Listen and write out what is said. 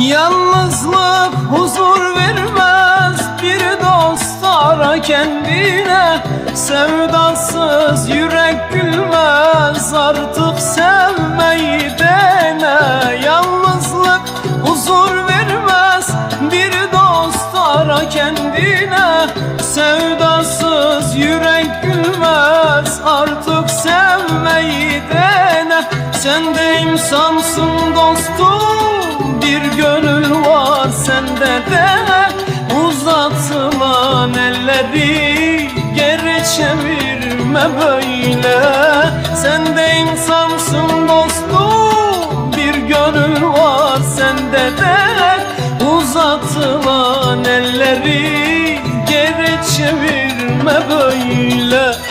Yalnızlık huzur vermez bir dost ara kendine. Sevdasız yürek gülmez artık sevmeyi dene. Yalnızlık huzur vermez bir dost ara kendine. Sevdasız yürek gülmez artık sevmeyi dene. Sen de insansın dostum sende de Uzatılan elleri geri çevirme böyle. Sen de insansın dostum bir gönül var sende de. Uzatılan elleri geri çevirme böyle